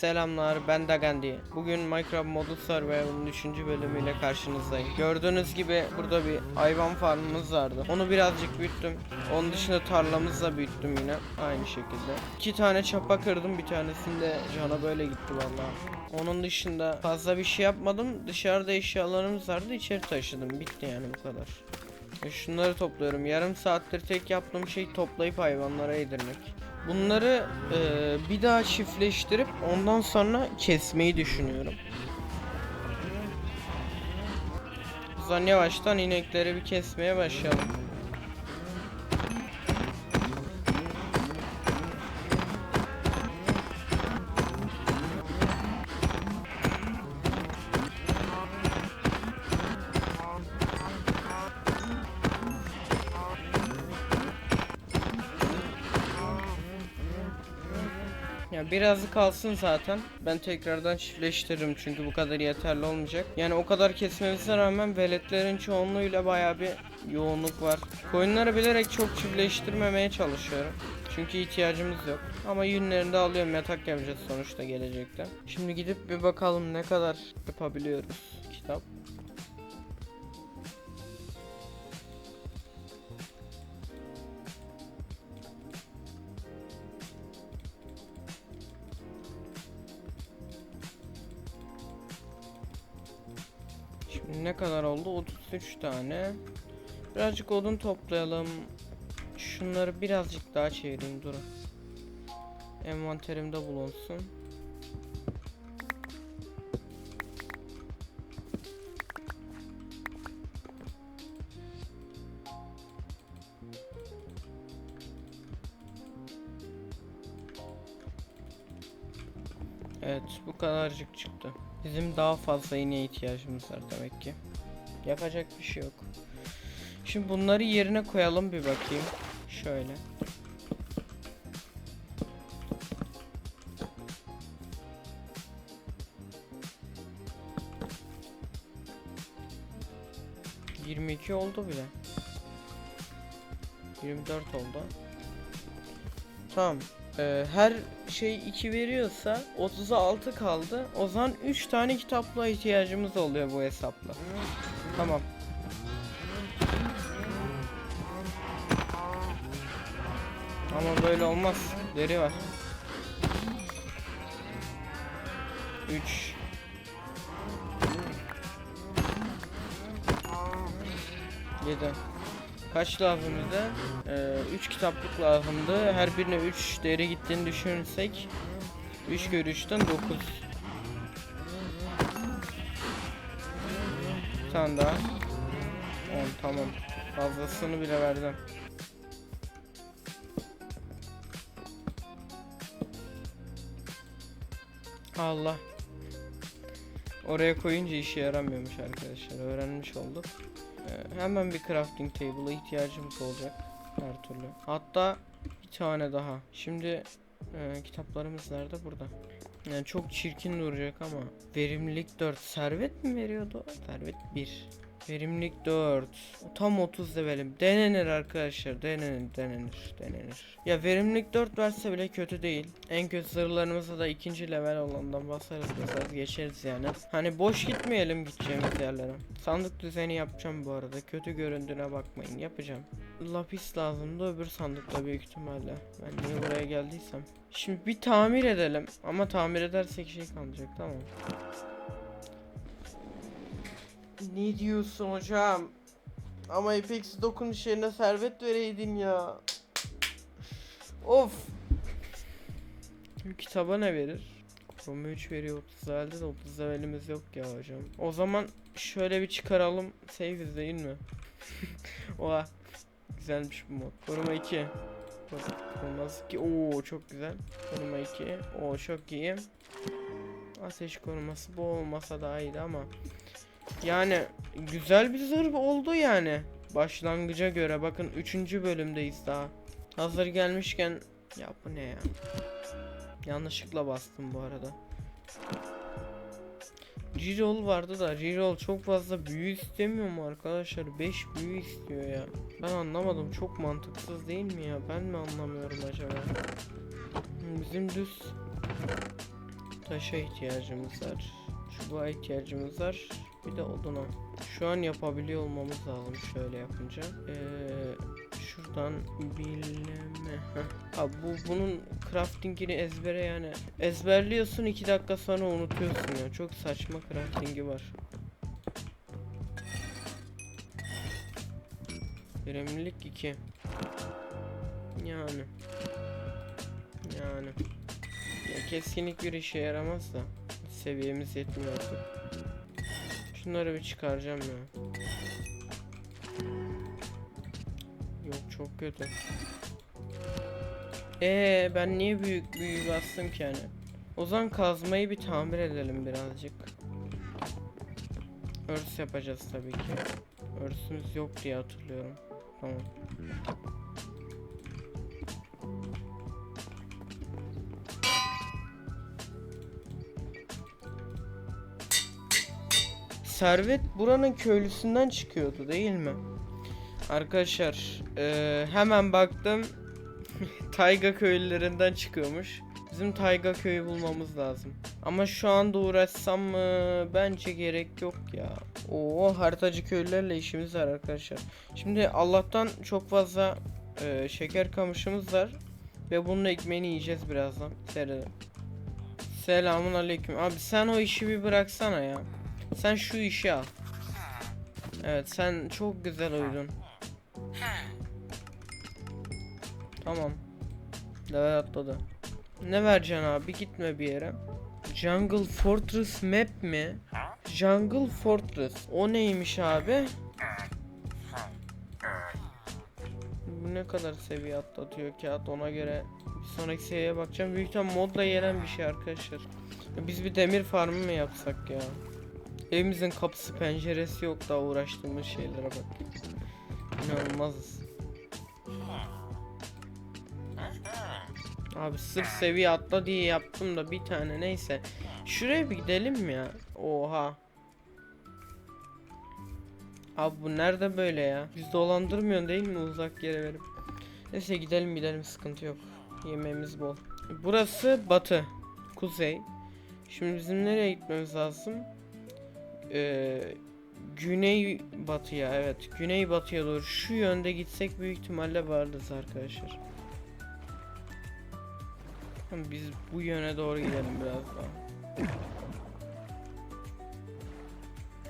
Selamlar ben Dagandi. Bugün Minecraft Model Survival'ın 3. bölümüyle karşınızdayım. Gördüğünüz gibi burada bir hayvan farmımız vardı. Onu birazcık büyüttüm. Onun dışında tarlamızı da büyüttüm yine. Aynı şekilde. İki tane çapa kırdım. Bir tanesinde cana böyle gitti vallahi. Onun dışında fazla bir şey yapmadım. Dışarıda eşyalarımız vardı. içeri taşıdım. Bitti yani bu kadar. E Şunları topluyorum. Yarım saattir tek yaptığım şey toplayıp hayvanlara yedirmek. Bunları e, bir daha çiftleştirip ondan sonra kesmeyi düşünüyorum. O zaman yavaştan inekleri bir kesmeye başlayalım. Ya birazı kalsın zaten. Ben tekrardan çiftleştiririm çünkü bu kadar yeterli olmayacak. Yani o kadar kesmemize rağmen veletlerin çoğunluğuyla baya bir yoğunluk var. Koyunları bilerek çok çiftleştirmemeye çalışıyorum. Çünkü ihtiyacımız yok. Ama yünlerini de alıyorum yatak yapacağız sonuçta gelecekte. Şimdi gidip bir bakalım ne kadar yapabiliyoruz. Kitap. Ne kadar oldu? 33 tane. Birazcık odun toplayalım. Şunları birazcık daha çevireyim durun. Envanterimde bulunsun. Bu kadarcık çıktı. Bizim daha fazla ineğe ihtiyacımız var demek ki. Yapacak bir şey yok. Şimdi bunları yerine koyalım bir bakayım. Şöyle. Yirmi iki oldu bile. 24 oldu. Tamam. Ee, her şey 2 veriyorsa 36 kaldı. O zaman 3 tane kitapla ihtiyacımız oluyor bu hesapla. Tamam. Ama böyle olmaz. Deri var. 3 7 Kaç bize? 3 kitaplık lazımdı. Her birine 3 deri gittiğini düşünürsek 3 kere 3'ten 9 Bir tane daha. 10 tamam. Fazlasını bile verdim. Allah. Oraya koyunca işe yaramıyormuş arkadaşlar. Öğrenmiş olduk hemen bir crafting table'a ihtiyacımız olacak her türlü. Hatta bir tane daha. Şimdi e, kitaplarımız nerede? Burada. Yani çok çirkin duracak ama verimlilik 4. Servet mi veriyordu? Servet 1. Verimlilik 4. Tam 30 levelim. Denenir arkadaşlar. Denenir, denenir, denenir. Ya verimlilik 4 verse bile kötü değil. En kötü zırhlarımızı da ikinci level olandan basarız basarız geçeriz yani. Hani boş gitmeyelim gideceğimiz yerlere. Sandık düzeni yapacağım bu arada. Kötü göründüğüne bakmayın. Yapacağım. Lapis lazımdı öbür sandıkta büyük ihtimalle. Ben niye buraya geldiysem. Şimdi bir tamir edelim. Ama tamir edersek şey kalmayacak tamam. Ne diyorsun hocam? Ama Apex dokunuş yerine servet vereydin ya. Of. Kitaba ne verir? Chrome 3 veriyor 30 level'de de 30 levelimiz yok ya hocam. O zaman şöyle bir çıkaralım. Save'iz değil mi? Oha. Güzelmiş bu mod. Koruma 2. Koruma 2. Oo çok güzel. Koruma 2. Oo çok iyi. Ateş koruması bu olmasa daha iyiydi ama yani güzel bir zırh oldu yani. Başlangıca göre bakın 3. bölümdeyiz daha. Hazır gelmişken ya bu ne ya? Yanlışlıkla bastım bu arada. Reroll vardı da reroll çok fazla büyü istemiyor mu arkadaşlar? 5 büyü istiyor ya. Ben anlamadım çok mantıksız değil mi ya? Ben mi anlamıyorum acaba? Bizim düz Taşa ihtiyacımız var. Çubuğa ihtiyacımız var. Bir de oduna. Şu an yapabiliyor olmamız lazım şöyle yapınca. Ee, şuradan bileme. Heh. Abi bu bunun craftingini ezbere yani ezberliyorsun iki dakika sonra unutuyorsun ya. Çok saçma craftingi var. Verimlilik 2. Yani. Yani. Ya keskinlik bir işe yaramaz da. Seviyemiz yetmiyordu. Şunları bir çıkaracağım ya. Yok çok kötü. Ee ben niye büyük büyü bastım ki yani? O zaman kazmayı bir tamir edelim birazcık. Örs yapacağız tabii ki. Örsümüz yok diye hatırlıyorum. Tamam. Servet buranın köylüsünden çıkıyordu değil mi? Arkadaşlar eee, hemen baktım Tayga köylülerinden çıkıyormuş. Bizim Tayga köyü bulmamız lazım. Ama şu anda uğraşsam mı? Bence gerek yok ya. Oo haritacı köylülerle işimiz var arkadaşlar. Şimdi Allah'tan çok fazla eee, şeker kamışımız var. Ve bunun ekmeğini yiyeceğiz birazdan. Seyredelim. Selamun aleyküm. Abi sen o işi bir bıraksana ya. Sen şu işi al. Evet sen çok güzel uyudun. Tamam. Level atladı. Ne vereceksin abi gitme bir yere. Jungle Fortress map mi? Jungle Fortress. O neymiş abi? Bu ne kadar seviye atlatıyor kağıt ona göre bir sonraki seviyeye bakacağım. Büyük ihtimal modla gelen bir şey arkadaşlar. Biz bir demir farmı mı yapsak ya? Evimizin kapısı penceresi yok daha uğraştığımız şeylere bak. İnanılmaz. Abi sırf seviye atla diye yaptım da bir tane neyse. Şuraya bir gidelim mi ya? Oha. Abi bu nerede böyle ya? Biz dolandırmıyorsun değil mi uzak yere verip? Neyse gidelim gidelim sıkıntı yok. Yemeğimiz bol. Burası batı. Kuzey. Şimdi bizim nereye gitmemiz lazım? Ee, güney batıya evet güney batıya doğru şu yönde gitsek büyük ihtimalle varırız arkadaşlar. Biz bu yöne doğru gidelim biraz daha.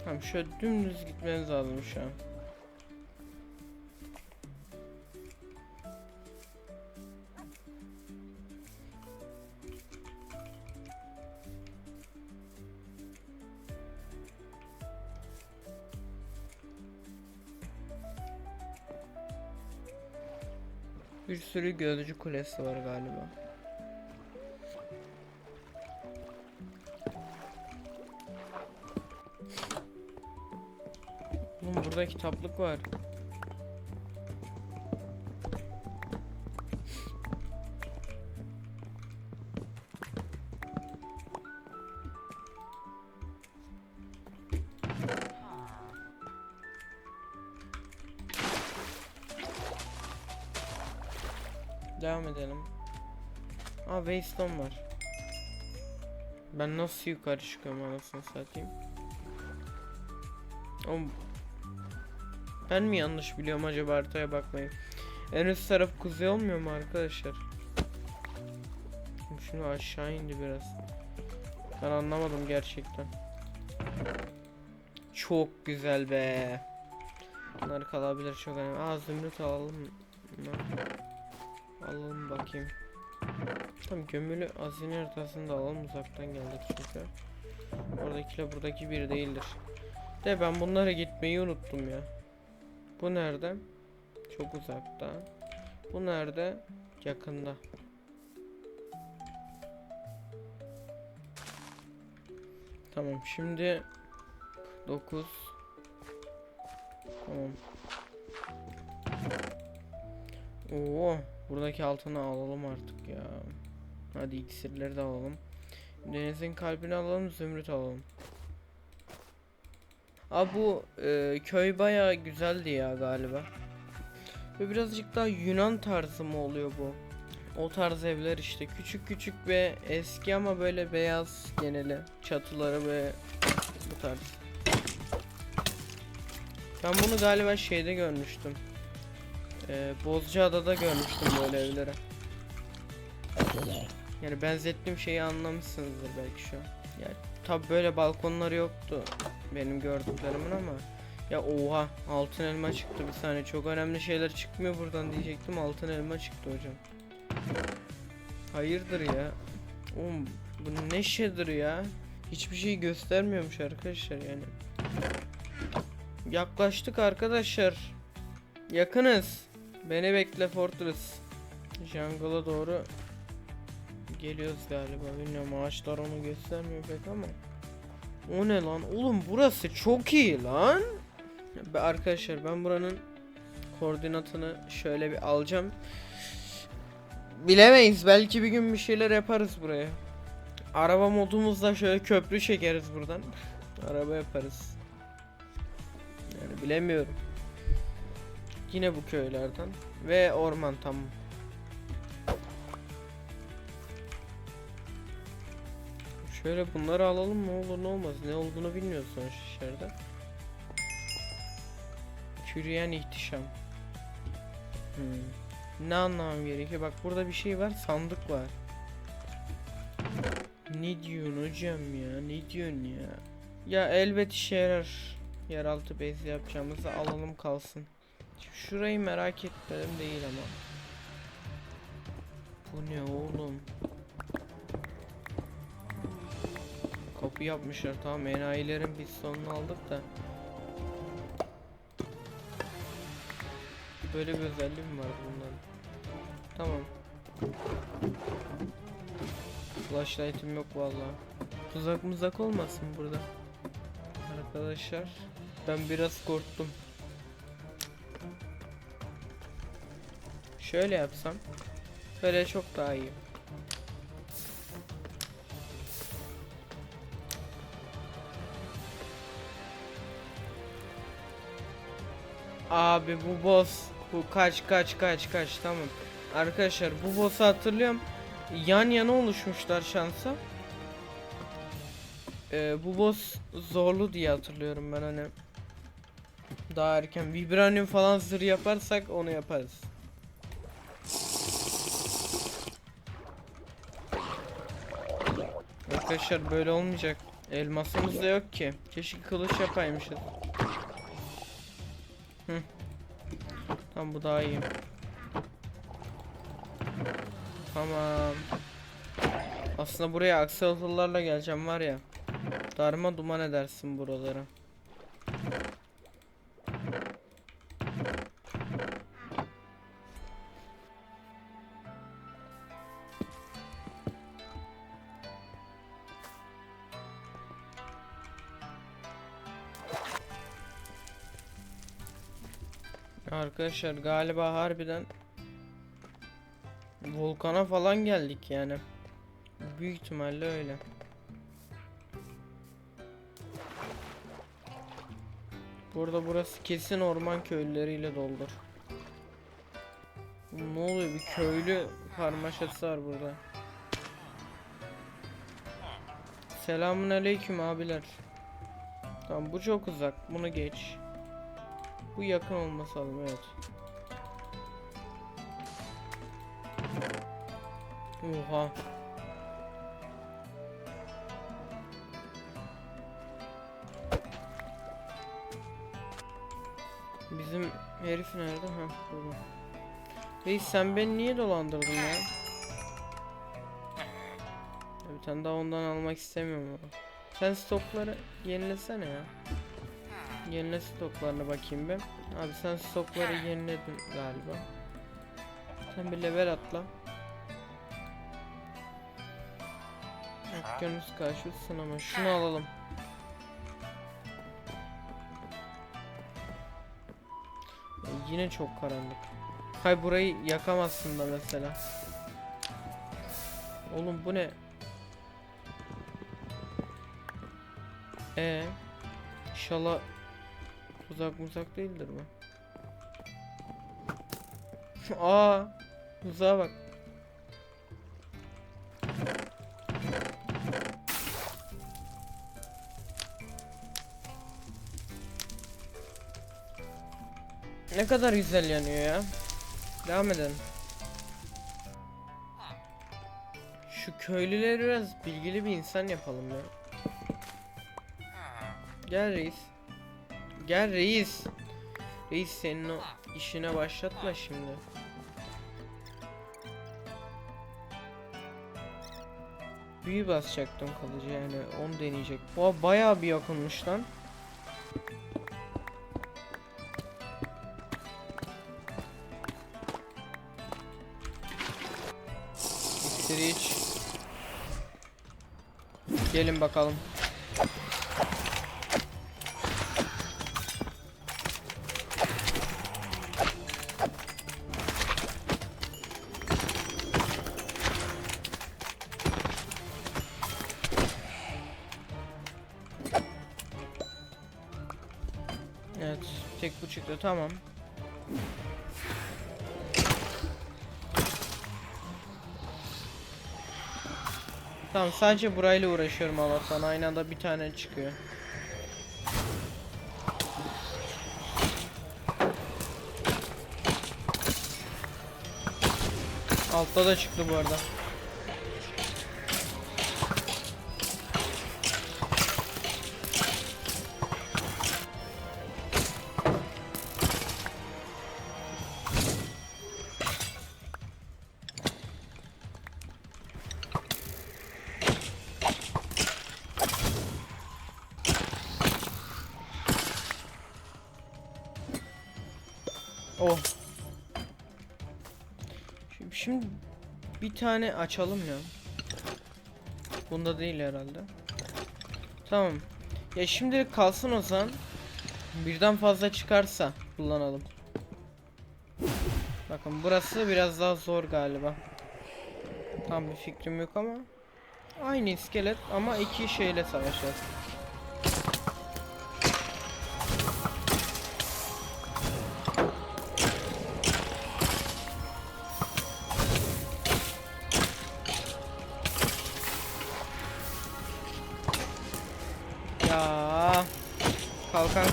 Tamam şöyle dümdüz gitmeniz lazım şu an. Sürü gözcü kulesi var galiba. Oğlum burada kitaplık var. Devam edelim. Aa Waystone var. Ben nasıl yukarı çıkıyorum anasını satayım. Oğlum ben mi yanlış biliyorum acaba haritaya bakmayı? En üst taraf kuzey olmuyor mu arkadaşlar? Şunu aşağı indi biraz. Ben anlamadım gerçekten. Çok güzel be. Bunlar kalabilir çok önemli. Aa zümrüt alalım. Bunlar. Alalım bakayım. Tamam gömülü hazine haritasını alalım uzaktan geldik çünkü. Oradakiyle buradaki bir değildir. De ben bunlara gitmeyi unuttum ya. Bu nerede? Çok uzakta. Bu nerede? Yakında. Tamam şimdi 9 Tamam. Oo, buradaki altını alalım artık ya. Hadi iksirleri de alalım. Denizin kalbini alalım, zümrüt alalım. Abi bu e, köy baya güzeldi ya galiba. Ve birazcık daha Yunan tarzı mı oluyor bu? O tarz evler işte küçük küçük ve eski ama böyle beyaz geneli çatıları ve bu tarz. Ben bunu galiba şeyde görmüştüm. Ee, Bozcaada'da görmüştüm böyle evleri. Yani benzettiğim şeyi anlamışsınızdır belki şu an. Yani tabi böyle balkonları yoktu benim gördüklerimin ama ya oha altın elma çıktı bir saniye çok önemli şeyler çıkmıyor buradan diyecektim altın elma çıktı hocam. Hayırdır ya? Oğlum bu ne şeydir ya? Hiçbir şey göstermiyormuş arkadaşlar yani. Yaklaştık arkadaşlar. Yakınız. Beni bekle Fortress. Jungle'a doğru geliyoruz galiba. Bilmiyorum ağaçlar onu göstermiyor pek ama. O ne lan? Oğlum burası çok iyi lan. Be arkadaşlar ben buranın koordinatını şöyle bir alacağım. Bilemeyiz. Belki bir gün bir şeyler yaparız buraya. Araba modumuzda şöyle köprü çekeriz buradan. Araba yaparız. Yani bilemiyorum. Yine bu köylerden ve orman tamam. Şöyle bunları alalım ne olur ne olmaz. Ne olduğunu bilmiyoruz sonuç içeride. Çürüyen ihtişam. Hmm. Ne anlamam gerekiyor? Bak burada bir şey var. Sandık var. Ne diyorsun hocam ya? Ne diyorsun ya? Ya elbet işe yarar. Yeraltı base yapacağımızı alalım kalsın. Şu- Şurayı merak etmedim değil ama. Bu ne oğlum? Kapı yapmışlar tamam enayilerin biz sonunu aldık da. Böyle bir özelliği mi var bunların? Tamam. Flashlight'im yok vallahi. Tuzak muzak olmasın burada. Arkadaşlar ben biraz korktum. Şöyle yapsam böyle çok daha iyi. Abi bu boss bu kaç kaç kaç kaç tamam. Arkadaşlar bu boss'u hatırlıyorum. Yan yana oluşmuşlar şansa. Ee, bu boss zorlu diye hatırlıyorum ben hani. Daha erken vibranium falan zırh yaparsak onu yaparız. Arkadaşlar böyle olmayacak. Elmasımız da yok ki. Keşke kılıç yapaymışız. Hı. Tamam bu daha iyi. Tamam. Aslında buraya aksalatırlarla geleceğim var ya. Darma duman edersin buraları. Arkadaşlar galiba harbiden volkana falan geldik yani. Büyük ihtimalle öyle. Burada burası kesin orman köylüleriyle doldur. Ne oluyor bir köylü karmaşası var burada. Selamun aleyküm abiler. Tamam bu çok uzak. Bunu geç. Bu yakın olması lazım evet. Oha. Bizim herif nerede? Ha burada. Reis sen beni niye dolandırdın ya? Bir tane daha ondan almak istemiyorum ama. Sen stokları yenilesene ya. Yenile stoklarına bakayım ben. Abi sen stokları yeniledin galiba. Sen bir level atla. Okyanus karşı sınama. Şunu alalım. Ya Yine çok karanlık. Hay burayı yakamazsın da mesela. Oğlum bu ne? Ee, inşallah Uzak uzak değildir bu. Aa, uzağa bak. Ne kadar güzel yanıyor ya. Devam edelim. Şu köylüleri biraz bilgili bir insan yapalım ya. Gel reis. Gel reis. Reis senin o işine başlatma şimdi. Büyü basacaktım kalıcı yani onu deneyecek. Oha bayağı bir yakınmış lan. İksir iç. Gelin bakalım. Evet, tek bu çıktı tamam. Tamam sadece burayla uğraşıyorum Allah'tan aynı anda bir tane çıkıyor. Altta da çıktı bu arada. Oh. Şimdi, şimdi bir tane açalım ya. Bunda değil herhalde. Tamam. Ya şimdilik kalsın o zaman. Birden fazla çıkarsa kullanalım. Bakın burası biraz daha zor galiba. Tam bir fikrim yok ama. Aynı iskelet ama iki şeyle savaşacağız.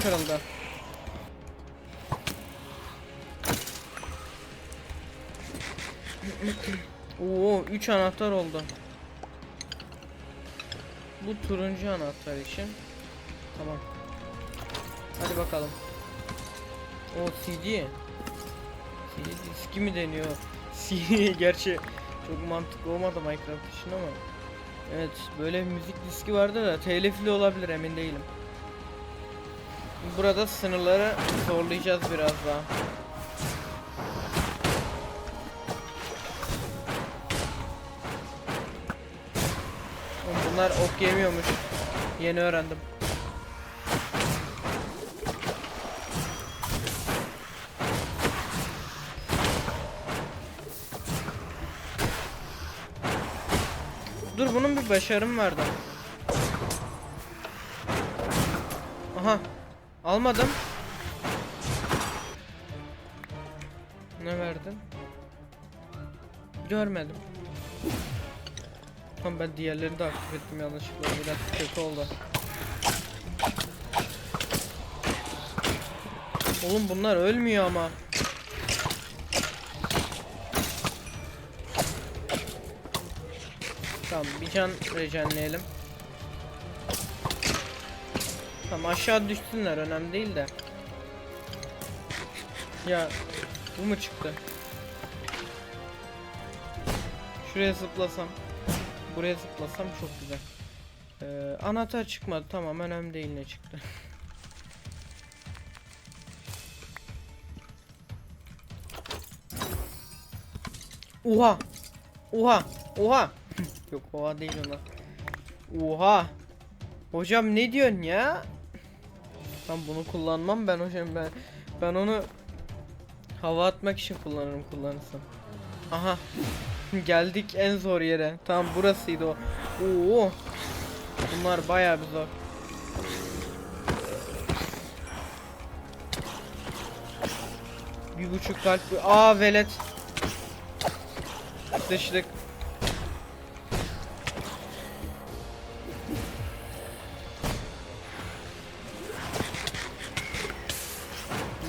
Kırıldı. Oo 3 anahtar oldu. Bu turuncu anahtar için. Tamam. Hadi bakalım. O CD. CD diski mi deniyor? CD gerçi çok mantıklı olmadı Minecraft için ama. Evet böyle bir müzik diski vardı da telifli olabilir emin değilim. Burada sınırları zorlayacağız biraz daha. Bunlar ok yemiyormuş. Yeni öğrendim. Dur bunun bir başarım vardı. Aha. Almadım. Ne verdin? Görmedim. Tamam ben diğerlerini de aktif ettim yanlışlıkla biraz kötü oldu. Oğlum bunlar ölmüyor ama. Tamam bir can rejenleyelim. Tamam aşağı düşsünler önemli değil de. Ya bu mu çıktı? Şuraya zıplasam. Buraya zıplasam çok güzel. Ee, anahtar çıkmadı tamam önemli değil ne çıktı. Oha! Oha! Oha! Yok oha değil ona. Oha! Hocam ne diyorsun ya? Ben bunu kullanmam ben hocam ben ben onu hava atmak için kullanırım kullanırsam. Aha. Geldik en zor yere. Tamam burasıydı o. Oo. Bunlar bayağı bir zor. Bir buçuk kalp. Aa velet. Sıçtık.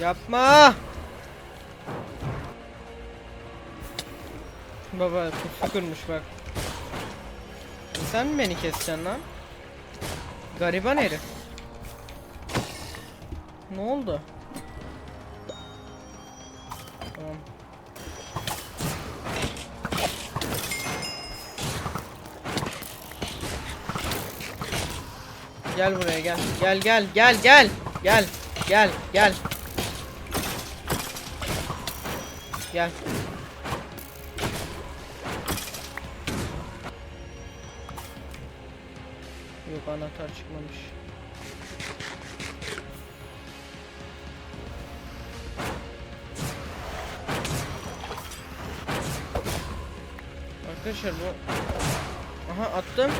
Yapma. Baba pusu kırmış bak. Sen mi beni keseceksin lan? Gariban herif. Ne oldu? Tamam. Gel buraya gel. Gel gel gel gel. Gel gel gel. Gel. Yok anahtar çıkmamış. Arkadaşlar bu Aha attım.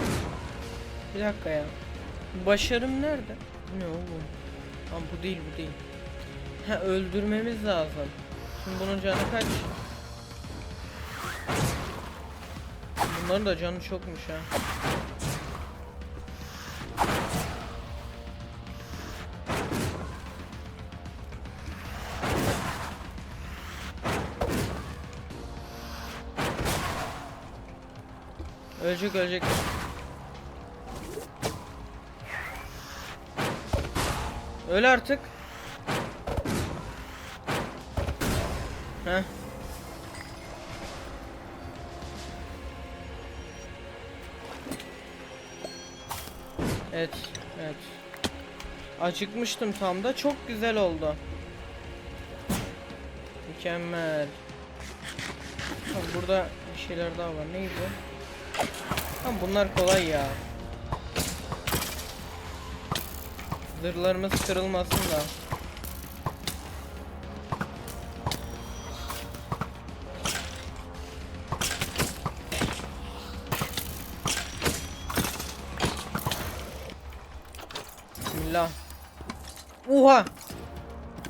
Bir dakika ya. Başarım nerede? Ne oğlum? Lan bu değil bu değil. Ha öldürmemiz lazım. Şimdi bunun canı kaç? Bunların da canı çokmuş ha. Ölecek ölecek. Öl artık. Evet, evet. Acıkmıştım tam da çok güzel oldu. Mükemmel. Ha, burada bir şeyler daha var. Neydi? Tamam bunlar kolay ya. Zırhlarımız kırılmasın da. Oha!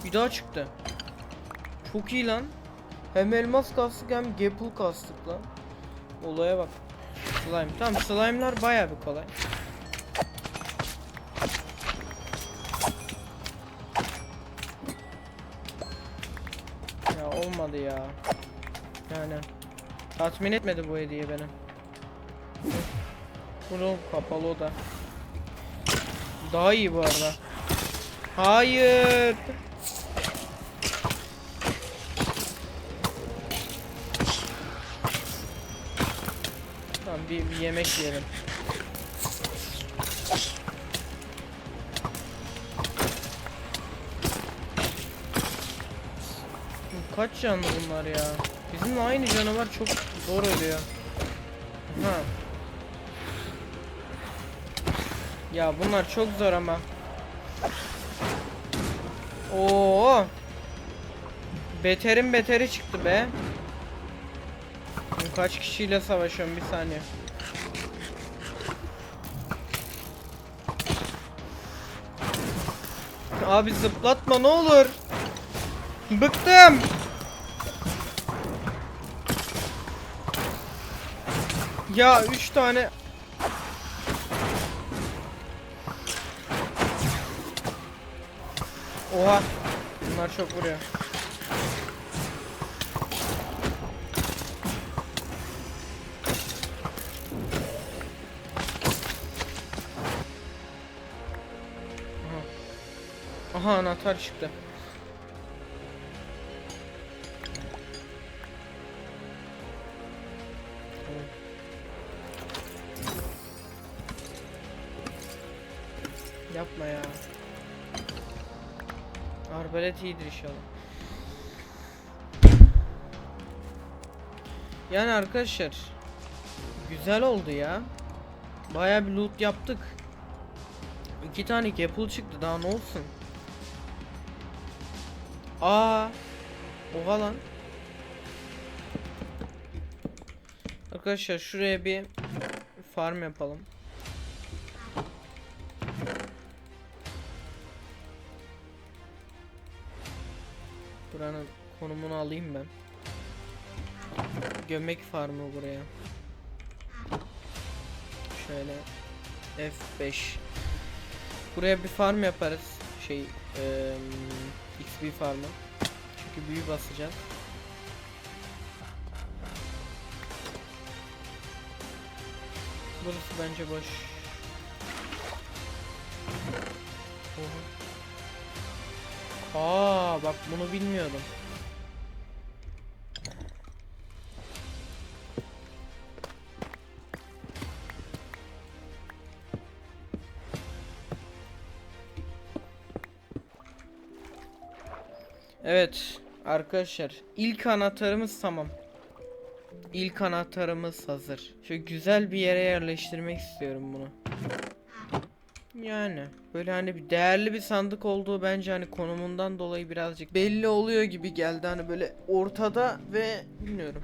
Bir daha çıktı. Çok iyi lan. Hem elmas kastık hem gapple kastık lan. Olaya bak. Slime. Tamam slime'lar bayağı bir kolay. Ya olmadı ya. Yani tatmin etmedi bu hediye beni. Bunu kapalı oda. Daha iyi bu arada. Hayır. Tamam bir, bir yemek yiyelim. Kaç canlı bunlar ya? Bizimle aynı canavar çok zor ölüyor. Ha. Ya bunlar çok zor ama. Oo. Beterin beteri çıktı be. Kaç kişiyle savaşıyorum bir saniye. Abi zıplatma ne olur. Bıktım. Ya üç tane Oha. Bunlar çok vuruyor. Aha. Aha anahtar çıktı. Arbalet iyidir inşallah. Yani arkadaşlar güzel oldu ya. Baya bir loot yaptık. İki tane gapple çıktı daha ne olsun. Aa, oha lan. Arkadaşlar şuraya bir farm yapalım. Konumunu alayım ben. Gömek farmı buraya. Şöyle F5. Buraya bir farm yaparız. Şey eee XP farmı. Çünkü büyü basacağız. burası bence boş. Oha. Aa bak bunu bilmiyordum. Evet arkadaşlar ilk anahtarımız tamam. İlk anahtarımız hazır. Şöyle güzel bir yere yerleştirmek istiyorum bunu. Yani böyle hani bir değerli bir sandık olduğu bence hani konumundan dolayı birazcık belli oluyor gibi geldi hani böyle ortada ve bilmiyorum.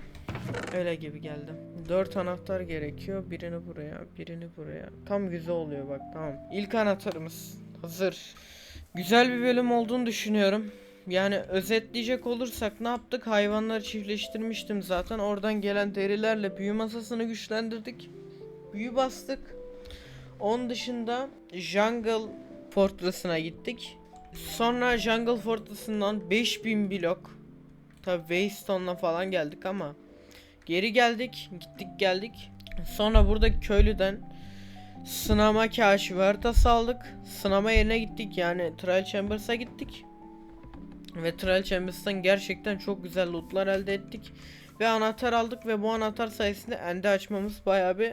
Öyle gibi geldi. Dört anahtar gerekiyor. Birini buraya, birini buraya. Tam güzel oluyor bak tamam. İlk anahtarımız hazır. Güzel bir bölüm olduğunu düşünüyorum. Yani özetleyecek olursak ne yaptık? Hayvanları çiftleştirmiştim zaten. Oradan gelen derilerle büyü masasını güçlendirdik. Büyü bastık. Onun dışında Jungle Fortress'ına gittik. Sonra Jungle Fortress'ından 5000 blok. Tabi Waystone'la falan geldik ama geri geldik, gittik geldik. Sonra buradaki köylüden sınama kaşif haritası aldık. Sınama yerine gittik yani Trial Chambers'a gittik. Ve Trial gerçekten çok güzel lootlar elde ettik. Ve anahtar aldık ve bu anahtar sayesinde ende açmamız bayağı bir...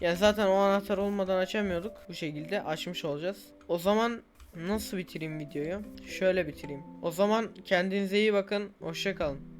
Yani zaten o anahtar olmadan açamıyorduk. Bu şekilde açmış olacağız. O zaman nasıl bitireyim videoyu? Şöyle bitireyim. O zaman kendinize iyi bakın. Hoşça kalın.